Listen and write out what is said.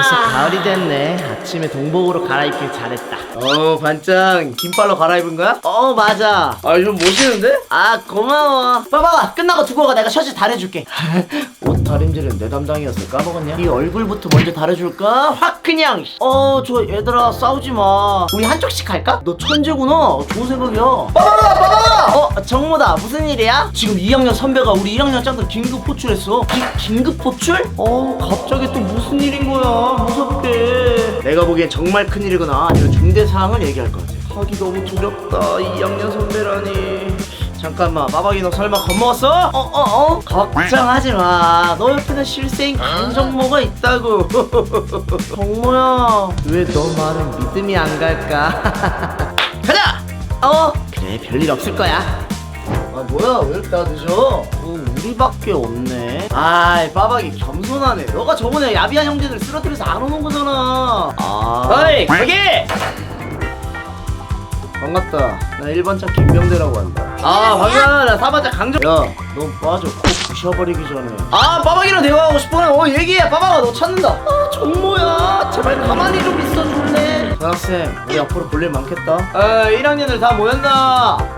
벌써 가을이 됐네. 아침에 동복으로 갈아입길 잘했다. 어 반장 긴팔로 갈아입은 거야? 어 맞아. 아 좀 멋있는데? 아 고마워. 봐봐 끝나고 두고 가 내가 셔츠 달아줄게. 옷 다림질은 내 담당이었어 까먹었냐? 이 얼굴부터 먼저 달아줄까? 확 그냥. 어 저 얘들아 싸우지 마. 우리 한쪽씩 할까? 너 천재구나. 좋은 생각이야. 봐봐 봐봐. 어 정모다 무슨 일이야? 지금 2학년 선배가 우리 1학년 짱들 긴급 호출했어. 기, 긴급 호출? 어 갑자기 또 무슨 일인 거야? 무섭게. 내가 보기엔 정말 큰 일이거나 아니면 중대 사항을 얘기할 것 같아. 하기 너무 두렵다. 2학년 선배라니. 잠깐만, 빠박이 너 설마 겁먹었어? 어, 어, 어? 걱정하지 마. 너 옆에는 실세인 강정모가 있다고. 정모야, 왜 너 말은 믿음이 안 갈까? 가자! 어? 그래, 별일 없을 거야. 아, 뭐야, 왜 이렇게 다 늦어? 어, 우리밖에 없네. 아이, 빠박이 겸손하네. 너가 저번에 야비한 형제들 쓰러뜨려서 안 오는 거잖아. 아. 어이 거기! 반갑다. 나 1번차 김병대라고 한다. 아 반장 나 사반장 강정 야, 너 빠져. 코 부셔버리기 전에. 아 빠박이랑 대화하고 싶어 어 얘기해 빠박아 너 찾는다 아, 정모야. 제발 가만히 좀 있어줄래? 전학생, 우리 앞으로 볼 일 많겠다. 아 1학년들 다 모였나